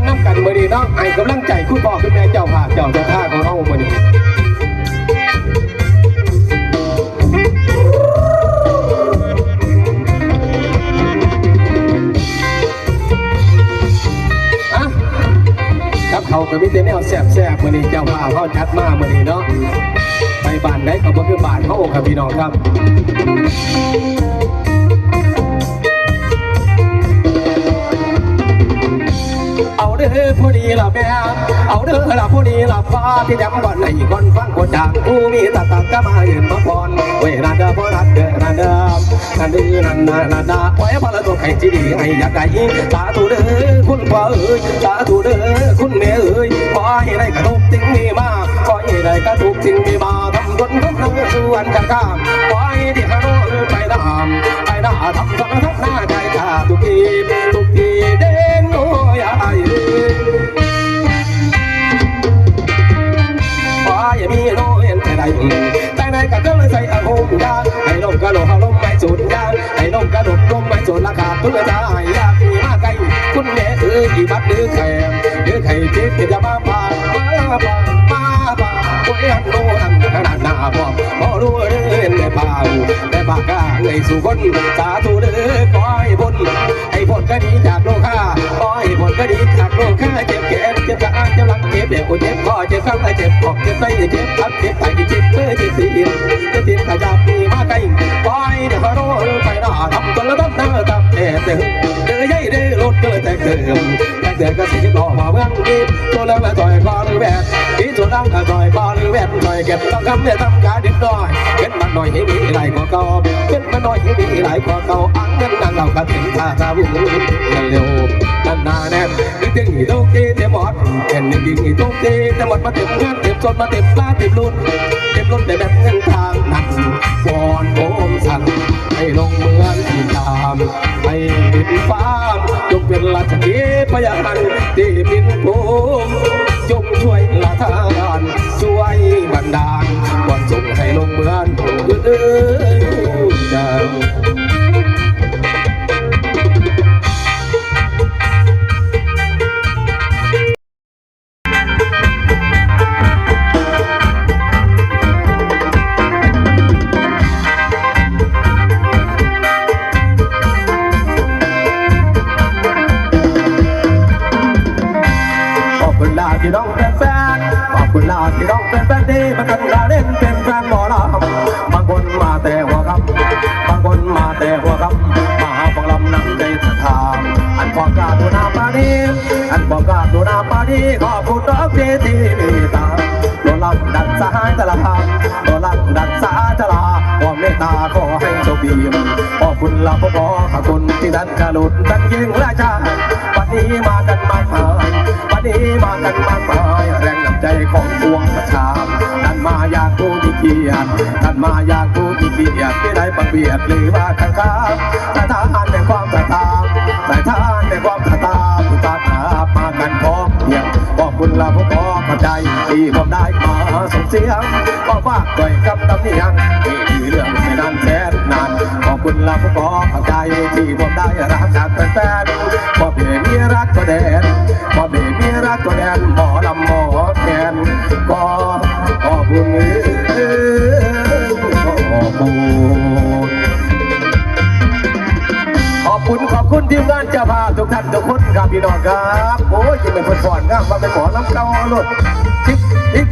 เนาะให้กำลังใจคุณพ่อคุณแม่เจ้าภาพเจ้าเจ้าท่าของเราวันนี้อะครับเขาก็มีแต่แนวแซ่บๆวันนี้เจ้าภาพเขาจัดมาวันนี้เนาะไปบ้านไหนก็บ่คือบ้านเขาครับพี่น้องครับ เด้อละผู้ดีละฟ้าที่ย้ำก่อนในคนฟังคนจางผู้มีตาตาก็มาเห็นมาพรเวลาเด้อพอรักเด้อนันเด้อนันด้อนันนานันนาไว้พระตัวใครที่ดีให้อยากได้สาธุเด้อคุณพ่อเอ้ยสาธุเด้อคุณแม่เอ้ยขอให้ได้กระทุกสิ่งมีมากขอให้ได้กระทุกสิ่งมีมาทำคนทุกนั้นส่วนกันข้ามขอให้ที่ฮาโน่ไปตามไปหน้าทำสังทักหน้าใจข้าทุกี สุดราคาคุณจะให้ยากมีมากไกลคุณแม่เอ้ยกี่บัดหรือแขมหรือไข่ทิพย์จะมาป่ามาป่ามาป่าโอ้ยอันโนอันขนาดหน้าพ่อพอรู้เรื่องในป่าแต่ปากกาไงสู่คนสาธุเด้อขอให้บนให้ผลก็ดีจากโลกาขอให้ผลก็ดีจากโลกาเจ็บแขนเจ็บขาเจ็บหลังเจ็บเดี่ยวเจ็บคอเจ็บข้างในเจ็บออกเจ็บไตเจ็บทับเจ็บไตเจ็บ แต่เดินก็สีหล่อมาเมืองนี้ตัวแล้วมาต่อยคอหรือแบกที่ตัวนั่งก็ต่อยคอหรือแบกต่อยเก็บต้องคำเนี่ยทำการเด็ดน้อยเก็บมันหน่อยให้มีหลายกว่าเก่าเก็บมันหน่อยให้มีหลายกว่าเก่าอังเงินนั่งเราก็ถึงท่าทาบุญกันเร็วกันนาแน่นึกถึงอีลูกทีเต็มหมดเห็นนึกถึงอีลูกทีเต็มหมดมาเต็มงานเต็มสดมาเต็มปลาเต็มรุ่นเต็มรุ่นแต่แบบเงินทางหนั้นวอนโอ ดาลวันส่งให้ลงเมืองเอ้ยเจ้าขอบคุณลาที่น้องแฟน คุณลาที่น้องเป็นแฟนดีมากันลาเล่นเป็นแฟนหมอลำบางคนมาแต่หัวคำบางคนมาแต่หัวคำมาหาฟังลำน้ำใจสถามอันบอกกาดูนาปานีอันบอกกาดูนาปานีขอบคุณน้องเจที่มีตาโดนลักดันสหายตะลาโดนลักดันสาตะลาความเมตตาขอให้โชคดีขอบคุณลาพ่อขอบคุณที่ดันกระลุดดันยิงราชา เกียรติท่านมาอยากผู้มีเกียรติไม่ได้บังเบียดหรือว่าข้างข้างสายทานในความตาตามสายทานในความตาตามผู้ตาตามากันพร้อมเพียงขอบคุณลาผู้ขอเข้าใจที่ผมได้มาส่งเสียงก็ฝากด้วยกับตำเนียงที่มีเรื่องไม่นานแสนนานขอบคุณลาผู้ขอเข้าใจที่ผมได้รับจากแฟน ขอบคุณขอบคุณทีมงานเจ้าภาพทุกท่านทุกคนครับพี่น้องครับ โอ้ยยังเป็นคนฟอนงามมาเป็นหมอลำเก่าลุดทิกทิก